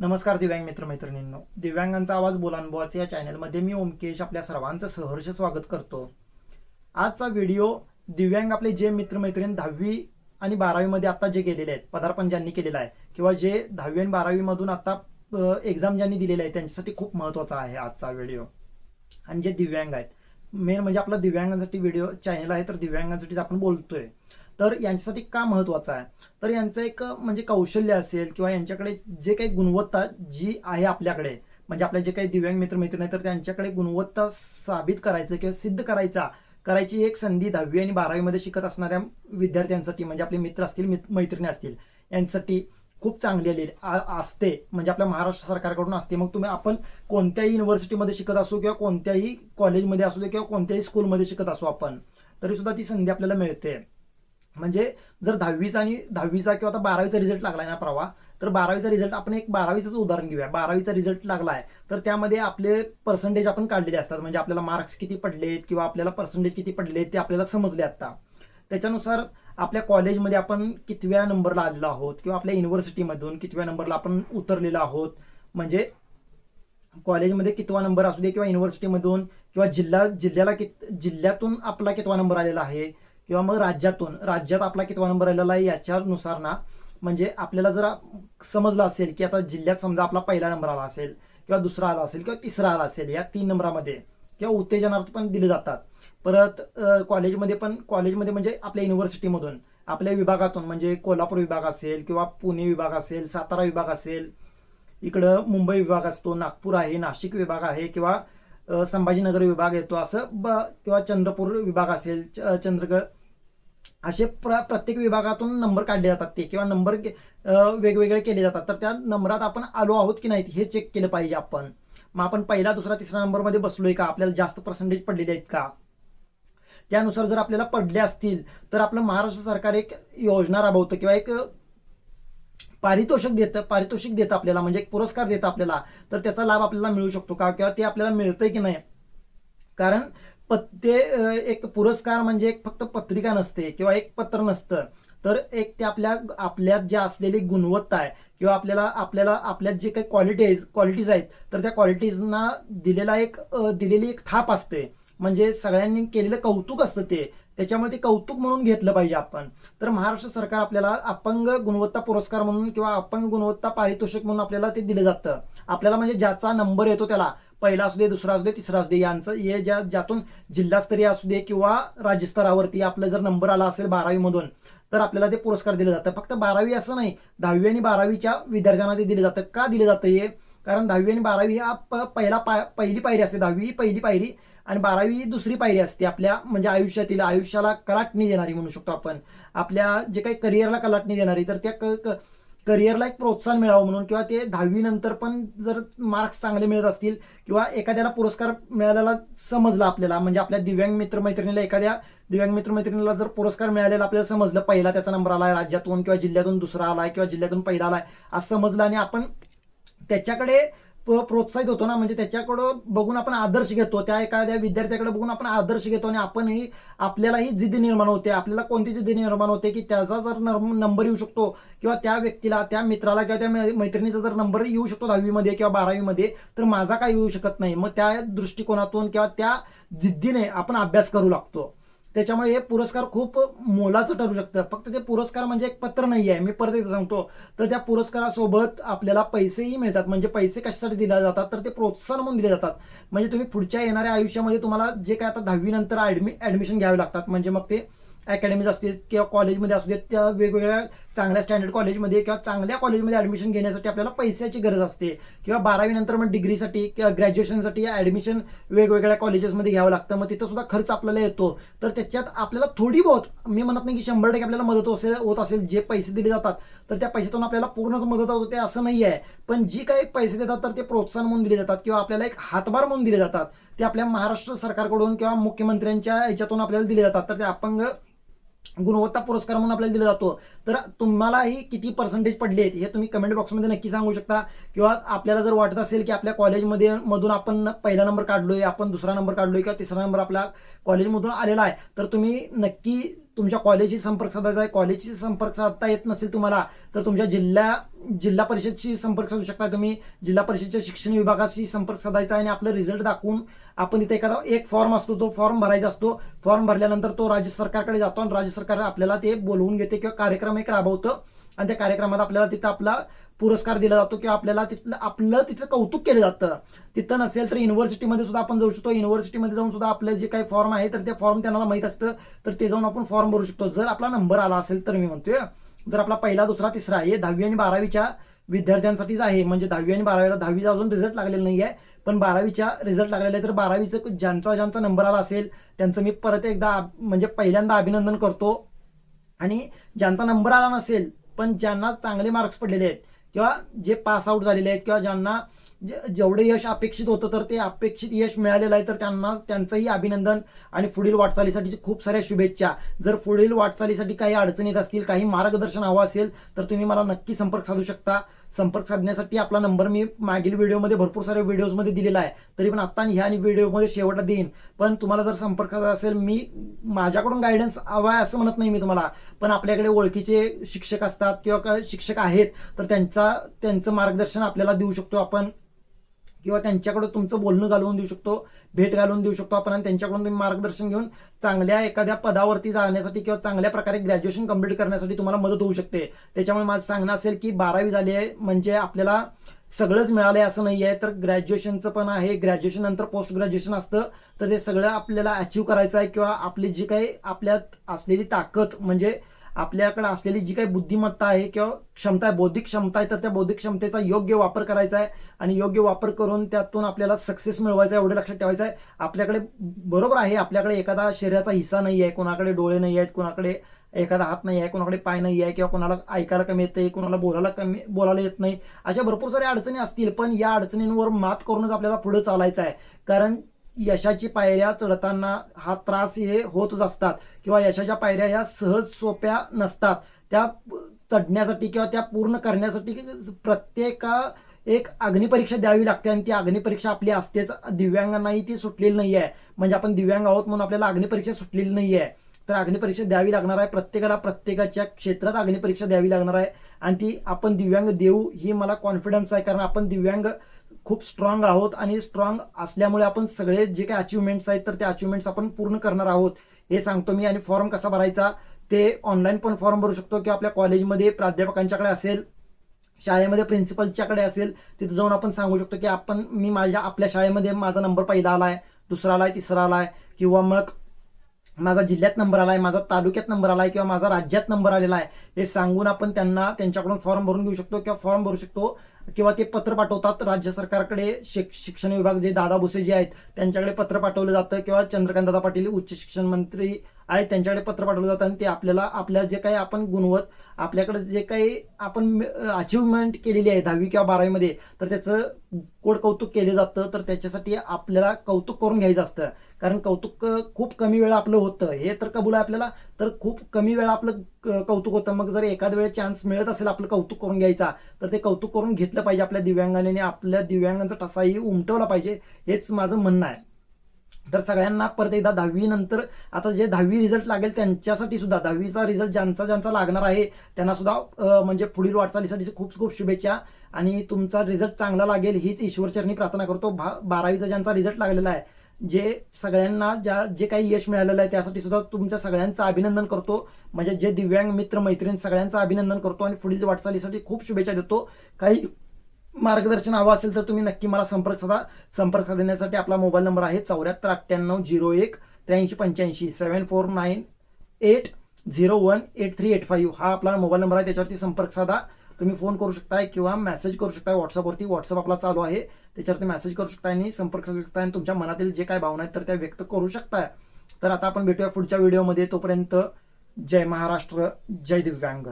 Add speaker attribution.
Speaker 1: नमस्कार दिव्यांग मित्र मैत्रिणींनो दिव्यांगांचा आवाज बोलानुभवाचे या चॅनलमध्ये मी ओमकेश आपल्या सर्वांचं सहर्ष स्वागत करतो. आजचा व्हिडिओ दिव्यांग आपले जे मित्रमैत्रीण दहावी आणि बारावीमध्ये आत्ता जे गेलेले आहेत पदार्पण ज्यांनी केलेलं आहे किंवा जे दहावी आणि बारावीमधून आत्ता एक्झाम ज्यांनी दिलेले आहे त्यांच्यासाठी खूप महत्त्वाचा आहे आजचा व्हिडिओ. आणि जे दिव्यांग आहेत मेन म्हणजे आपला दिव्यांगांसाठी व्हिडिओ चॅनल आहे तर दिव्यांगांसाठीच आपण बोलतोय. तर यांच्यासाठी का महत्त्वाचं आहे? तर यांचं एक म्हणजे कौशल्य असेल किंवा यांच्याकडे जे काही गुणवत्ता जी आहे आपल्याकडे म्हणजे आपले जे काही दिव्यांग मित्र मैत्रिणी आहेत तर त्यांच्याकडे गुणवत्ता साबित करायचं किंवा सिद्ध करायचा करायची एक संधी दहावी आणि बारावीमध्ये शिकत असणाऱ्या विद्यार्थ्यांसाठी म्हणजे आपले मित्र असतील मित- मैत्रिणी असतील यांसाठी खूप चांगली आ- असते. म्हणजे आपल्या महाराष्ट्र सरकारकडून असते. मग तुम्ही आपण कोणत्याही युनिव्हर्सिटीमध्ये शिकत असू किंवा कोणत्याही कॉलेजमध्ये असू दे किंवा कोणत्याही स्कूलमध्ये शिकत असू आपण तरी सुद्धा ती संधी आपल्याला मिळते. म्हणजे जर दहावीचा आणि दहावीचा किंवा आता बारावीचा रिझल्ट लागलाय ना परवा तर बारावीचा रिझल्ट आपण एक बारावीचंच उदाहरण घेऊया. बारावीचा रिझल्ट लागलाय तर त्यामध्ये आपले पर्सेंटेज आपण काढलेले असतात. म्हणजे आपल्याला मार्क्स किती पडलेत किंवा आपल्याला पर्सेंटेज किती पडलेत ते आपल्याला समजले आता. त्याच्यानुसार आपल्या कॉलेजमध्ये आपण कितव्या नंबरला आलेलो आहोत किंवा आपल्या युनिव्हर्सिटीमधून कितव्या नंबरला आपण उतरलेलो आहोत? म्हणजे कॉलेजमध्ये कितवा नंबर असू दे किंवा युनिव्हर्सिटीमधून किंवा जिल्हा जिल्ह्याला कित जिल्ह्यातून आपला कितवा नंबर आलेला आहे? किंवा मग राज्यातून राज्यात आपला कितवा नंबर आलेला आहे याच्यानुसार ना म्हणजे आपल्याला जर समजलं असेल की आता जिल्ह्यात समजा आपला पहिला नंबर आला असेल किंवा दुसरा आला असेल किंवा तिसरा आला असेल या तीन नंबरामध्ये. किंवा उत्तेजनार्थ पण दिले जातात. परत कॉलेजमध्ये पण कॉलेजमध्ये म्हणजे आपल्या युनिव्हर्सिटीमधून आपल्या विभागातून म्हणजे कोल्हापूर विभाग असेल किंवा पुणे विभाग असेल सातारा विभाग असेल इकडं मुंबई विभाग असतो नागपूर आहे नाशिक विभाग आहे किंवा संभाजीनगर विभाग येतो असं ब किंवा चंद्रपूर विभाग असेल च- चंद्रगड असे प्र प्रत्येक विभागातून नंबर काढले जातात ते किंवा नंबर के- वेगवेगळे केले जातात. तर त्या नंबरात आपण आलो आहोत की नाहीत हे चेक केलं पाहिजे आपण. मग आपण पहिला दुसरा तिसरा नंबरमध्ये बसलोय का? आपल्याला जास्त पर्सेंटेज पडलेले आहेत का? त्यानुसार जर आपल्याला पडले असतील तर आपलं महाराष्ट्र सरकार एक योजना राबवतं किंवा एक पारितोषिक देतं पारितोषिक देतं आपल्याला म्हणजे एक पुरस्कार देतं आपल्याला. तर त्याचा लाभ आपल्याला मिळू शकतो का? किंवा ते आपल्याला मिळतंय की नाही? कारण प ते एक पुरस्कार म्हणजे एक फक्त पत्रिका नसते किंवा एक पत्र नसतं. तर एक ते आपल्या आपल्यात जे असलेली गुणवत्ता आहे किंवा आपल्याला आपल्याला आपल्यात जे काही क्वालिटीज क्वालिटीज आहेत तर त्या क्वालिटीजना दिलेला एक दिलेली एक थाप असते. म्हणजे सगळ्यांनी केलेलं कौतुक असतं ते. त्याच्यामुळे ते कौतुक म्हणून घेतलं पाहिजे आपण. तर महाराष्ट्र सरकार आपल्याला अपंग गुणवत्ता पुरस्कार म्हणून किंवा अपंग गुणवत्ता पारितोषिक म्हणून आपल्याला ते दिलं जातं. आपल्याला म्हणजे ज्याचा नंबर येतो त्याला. पहिला असू दे दुसरा असू दे तिसरा असू दे यांचं हे ज्या ज्यातून जिल्हास्तरीय असू दे किंवा राज्यस्तरावरती आपलं जर नंबर आला असेल बारावीमधून तर आपल्याला ते पुरस्कार दिले जातं. फक्त बारावी असं नाही दहावी आणि बारावीच्या विद्यार्थ्यांना ते दिलं जातं. का दिलं जातं हे? कारण दहावी आणि बारावी हा प- पहिला पा पहिली पायरी असते. दहावी ही पहिली पायरी आणि बारावी ही दुसरी पायरी असते. आपल्या म्हणजे आयुष्यातील आयुष्याला कलाटणी देणारी म्हणू शकतो आपण. आपल्या जे काही करिअरला कलाटणी देणारी तर त्या क- क- करिअरला एक प्रोत्साहन मिळावं म्हणून किंवा ते दहावीनंतर पण जर मार्क्स चांगले मिळत असतील किंवा एखाद्याला पुरस्कार मिळालेला समजला आपल्याला म्हणजे आपल्या दिव्यांग मित्रमैत्रिणीला एखाद्या दिव्यांग मित्रमैत्रिणीला जर पुरस्कार मिळालेला आपल्याला समजलं पहिला त्याचा नंबर आलाय राज्यातून किंवा जिल्ह्यातून दुसरा आलाय किंवा जिल्ह्यातून पहिला आलाय असं समजलं आणि आपण त्याच्याकडे प्रोत्साहित होतो ना म्हणजे त्याच्याकडं बघून आपण आदर्श घेतो. त्या एखाद्या विद्यार्थ्याकडे बघून आपण आदर्श घेतो आणि आपणही आपल्यालाही जिद्द निर्माण होते. आपल्याला कोणती जिद्द निर्माण होते की त्याचा जर नंबर येऊ शकतो किंवा त्या व्यक्तीला त्या मित्राला किंवा त्या मै- मैत्रिणीचा जर नंबर येऊ शकतो दहावीमध्ये किंवा बारावीमध्ये तर माझा काय येऊ शकत नाही. मग त्या दृष्टिकोनातून किंवा त्या जिद्दीने आपण अभ्यास करू लागतो. त्याच्यामुळे हे पुरस्कार खूप मोलाचं ठरू शकतं. फक्त ते पुरस्कार म्हणजे एक पत्र नाही आहे मी परत एकदा सांगतो. तर त्या पुरस्कारासोबत आपल्याला पैसेही मिळतात. म्हणजे पैसे कशासाठी दिले जातात? तर ते प्रोत्साहन म्हणून दिले जातात. म्हणजे तुम्ही पुढच्या येणाऱ्या आयुष्यामध्ये तुम्हाला जे काय आता दहावीनंतर ॲडमि ॲडमिशन घ्यावे लागतात. म्हणजे मग ते अकॅडमीज असू देत किंवा कॉलेजमध्ये असू देत त्या वेगवेगळ्या चांगल्या स्टँडर्ड कॉलेजमध्ये किंवा चांगल्या कॉलेजमध्ये ॲडमिशन घेण्यासाठी आपल्याला पैशाची गरज असते. किंवा बारावीनंतर मग डिग्रीसाठी किंवा ग्रॅज्युएशनसाठी ॲडमिशन वेगवेगळ्या कॉलेजेसमध्ये घ्यावं लागतं. मग तिथं सुद्धा खर्च आपल्याला येतो. तर त्याच्यात आपल्याला थोडी बहुत मी म्हणत नाही की शंभर टक्के आपल्याला मदत असेल होत असेल जे पैसे दिले जातात तर त्या पैशातून आपल्याला पूर्णच मदत होते असं नाही आहे. पण जी काही पैसे देतात तर ते प्रोत्साहन म्हणून दिले जातात. किंवा आपल्याला एक हातभार म्हणून दिले जातात. ते आपल्या महाराष्ट्र सरकारकडून किंवा मुख्यमंत्र्यांच्या याच्यातून आपल्याला दिले जातात. तर ते अपंग गुणवत्ता पुरस्कार म्हणून आपल्याला दिला जातो. तर तुम्हालाही किती पर्सेंटेज पडले आहेत हे तुम्ही कमेंट बॉक्समध्ये नक्की सांगू शकता. किंवा आपल्याला जर वाटत असेल की आपल्या कॉलेजमध्ये मधून आपण पहिला नंबर काढलोय आपण दुसरा नंबर काढलोय किंवा तिसरा नंबर आपल्या कॉलेजमधून आलेला आहे तर तुम्ही नक्की तुमच्या कॉलेजशी संपर्क साधायचा आहे. कॉलेजशी संपर्क साधता येत नसेल तुम्हाला तर तुमच्या जिल्हा जिल्हा परिषदशी संपर्क साधू शकता तुम्ही. जिल्हा परिषदच्या शिक्षण विभागाशी संपर्क साधायचा आणि आपलं रिझल्ट दाखवून आपण इथे एखादा एक फॉर्म असतो तो फॉर्म भरायचा असतो. फॉर्म भरल्यानंतर तो राज्य सरकारकडे जातो आणि राज्य सरकार आपल्याला ते बोलवून घेते किंवा कार्यक्रम एक राबवतं. आणि त्या कार्यक्रमात आपल्याला तिथं आपला पुरस्कार दिला जातो किंवा आपल्याला तिथलं आपलं तिथं कौतुक केलं जातं. तिथं नसेल तर युनिव्हर्सिटीमध्ये सुद्धा आपण जाऊ शकतो. युनिव्हर्सिटीमध्ये जाऊन सुद्धा आपलं जे काही फॉर्म आहे तर ते फॉर्म त्यांना माहीत असतं. तर ते जाऊन आपण फॉर्म भरू शकतो. जर आपला नंबर आला असेल तर मी म्हणतोय. जर आपला पहिला दुसरा तिसरा हे दहावी आणि बारावीच्या विद्यार्थ्यांसाठीच आहे. म्हणजे दहावी आणि बारावीला दहावीचा अजून रिझल्ट लागलेला नाही आहे पण बारावीच्या रिझल्ट लागलेला आहे तर बारावीचं ज्यांचा ज्यांचा नंबर आला असेल त्यांचं मी परत एकदा म्हणजे पहिल्यांदा अभिनंदन करतो. आणि ज्यांचा नंबर आला नसेल पण ज्यांना चांगले मार्क्स पडलेले आहेत किंवा जे पास आऊट झालेले आहेत किंवा ज्यांना म्हणजे जेवढे यश अपेक्षित होतं तर ते अपेक्षित यश मिळालेलं आहे. तर त्यांना त्यांचंही अभिनंदन आणि पुढील वाटचालीसाठी खूप साऱ्या शुभेच्छा. जर पुढील वाटचालीसाठी काही अडचणीत येत असतील काही मार्गदर्शन हवं असेल तर तुम्ही मला नक्की संपर्क साधू शकता. संपर्क साधण्यासाठी आपला नंबर मी मागील व्हिडिओमध्ये भरपूर साऱ्या व्हिडिओजमध्ये दिलेला आहे. तरी पण आत्ता ह्या आणि व्हिडिओमध्ये शेवटला देईन. पण तुम्हाला जर संपर्क साधायचा असेल मी माझ्याकडून गायडन्स हवा आहे असं म्हणत नाही मी तुम्हाला. पण आपल्याकडे ओळखीचे शिक्षक असतात किंवा शिक्षक आहेत तर त्यांचा त्यांचं मार्गदर्शन आपल्याला देऊ शकतो आपण. किंवा त्यांच्याकडं तुमचं बोलणं घालवून देऊ शकतो भेट घालून देऊ शकतो आपण आणि त्यांच्याकडून तुम्ही मार्गदर्शन घेऊन चांगल्या एखाद्या पदावरती जाण्यासाठी किंवा चांगल्या प्रकारे ग्रॅज्युएशन कंप्लीट करण्यासाठी तुम्हाला मदत होऊ शकते. त्याच्यामुळे माझं सांगणं असेल की बारावी झाली आहे म्हणजे आपल्याला सगळंच मिळालं आहे असं नाही आहे तर ग्रॅज्युएशनचं पण आहे ग्रॅज्युएशन नंतर पोस्ट ग्रॅज्युएशन असतं. तर ते सगळं आपल्याला अचीव करायचं आहे किंवा आपली जी काही आपल्यात असलेली ताकद म्हणजे आपल्याकडे असलेली जी काही बुद्धिमत्ता आहे किंवा क्षमता आहे बौद्धिक क्षमता आहे तर त्या बौद्धिक क्षमतेचा योग्य वापर करायचा आहे आणि योग्य वापर करून त्यातून आपल्याला सक्सेस मिळवायचा आहे एवढं लक्षात ठेवायचं आहे. आपल्याकडे बरोबर आहे आपल्याकडे एखादा शरीराचा हिस्सा नाही आहे कोणाकडे डोळे नाही आहेत कोणाकडे एखादा हात नाही आहे कोणाकडे पाय नाही आहे किंवा कोणाला ऐकायला कमी येते कोणाला बोलायला कमी बोलायला येत नाही. अशा भरपूर साऱ्या अडचणी असतील पण या अडचणींवर मात करूनच आपल्याला पुढे चालायचं आहे. कारण यशाची पायऱ्या चढताना हा त्रास हे होतच असतात. किंवा यशाच्या पायऱ्या ह्या सहज सोप्या नसतात. त्या चढण्यासाठी किंवा त्या पूर्ण करण्यासाठी प्रत्येक एक अग्निपरीक्षा द्यावी लागते आणि ती अग्निपरीक्षा आपली असतेच. दिव्यांगांनाही ती सुटलेली नाही आहे म्हणजे आपण दिव्यांग आहोत म्हणून आपल्याला अग्निपरीक्षा सुटलेली नाही आहे तर अग्निपरीक्षा द्यावी लागणार आहे. प्रत्येकाला प्रत्येकाच्या क्षेत्रात अग्निपरीक्षा द्यावी लागणार आहे. आणि ती आपण दिव्यांग देऊ ही मला कॉन्फिडन्स आहे. कारण आपण दिव्यांग खूप स्ट्रॉंग आहोत आणि स्ट्रॉंग असल्यामुळे आपण सगळे जे काही अचिव्हमेंट्स आहेत तर ते अचिव्हमेंट्स आपण पूर्ण करणार आहोत. हे सांगतो मी. आणि फॉर्म कसा भरायचा ते ऑनलाईन पण फॉर्म भरू शकतो किंवा आपल्या कॉलेजमध्ये प्राध्यापकांच्याकडे असेल शाळेमध्ये प्रिन्सिपलच्याकडे असेल तिथं जाऊन आपण सांगू शकतो की आपण मी माझ्या आपल्या शाळेमध्ये माझा नंबर पहिला आला आहे दुसरा आला आहे तिसरा आला आहे किंवा मग माझा जिल्ह्यात नंबर आलाय माझा तालुक्यात नंबर आलाय किंवा माझा राज्यात नंबर आलेला आहे हे सांगून आपण त्यांना त्यांच्याकडून फॉर्म भरून घेऊ शकतो किंवा फॉर्म भरू शकतो किंवा ते पत्र पाठवतात. राज्य सरकारकडे शिक शिक्षण विभाग जे दादा भुसे जे आहेत त्यांच्याकडे पत्र पाठवलं जातं किंवा चंद्रकांत दादा पाटील उच्च शिक्षण मंत्री आहे त्यांच्याकडे पत्र पाठवलं जातं आणि ते आपल्याला आपल्या जे काही आपण गुणवत आपल्याकडे जे काही आपण अचिव्हमेंट केलेली आहे दहावी किंवा बारावीमध्ये तर त्याचं कोड कौतुक केलं जातं तर त्याच्यासाठी आपल्याला कौतुक करून घ्यायचं असतं. कारण कौतुक खूप कमी वेळा आपलं होतं. हे तर कबूल आहे आपल्याला तर खूप कमी वेळा आपलं क- कौतुक होतं. मग जर एखाद वेळेस चान्स मिळत असेल आपलं कौतुक करून घ्यायचा तर ते कौतुक करून घेतलं पाहिजे आपल्या दिव्यांगाने आणि आपल्या दिव्यांगांचा ठसाही उमटवला पाहिजे हेच माझं म्हणणं आहे. तर सगळ्यांना परत एकदा दहावी नंतर आता जे दहावी रिझल्ट लागेल त्यांच्यासाठी सुद्धा दहावीचा रिझल्ट ज्यांचा ज्यांचा लागणार आहे त्यांना सुद्धा म्हणजे पुढील वाटचालीसाठी खूप खूप शुभेच्छा. आणि तुमचा रिझल्ट चांगला लागेल हीच ईश्वरचरणी प्रार्थना करतो. भा बारावीचा ज्यांचा रिझल्ट लागलेला आहे जे सगळ्यांना ज्या जे काही यश मिळालेलं आहे त्यासाठी सुद्धा तुमच्या सगळ्यांचं अभिनंदन करतो. म्हणजे जे दिव्यांग मित्र मैत्रीण सगळ्यांचं अभिनंदन करतो. आणि पुढील वाटचालीसाठी खूप शुभेच्छा देतो. काही मार्गदर्शन हवं असेल तर तुम्ही नक्की मला संपर्क साधा संपर्क साधण्यासाठी आपला मोबाईल नंबर आहे चौऱ्याहत्तर अठ्ठ्याण्णव झिरो एक त्र्याऐंशी पंच्याऐंशी seven four nine eight zero one eight three eight five हा आपला मोबाईल नंबर आहे त्याच्यावरती संपर्क साधा. तुम्ही फोन करू शकताय किंवा मेसेज करू शकताय व्हॉट्सअपवरती व्हॉट्सअप आपला चालू आहे. त्याच्यावरती मेसेज करू शकताय आणि संपर्क करू शकताय आणि तुमच्या मनातील जे काय भावना आहेत तर त्या व्यक्त करू शकताय. तर आता आपण भेटूया पुढच्या व्हिडिओमध्ये. तोपर्यंत जय महाराष्ट्र जय दिव्यांग.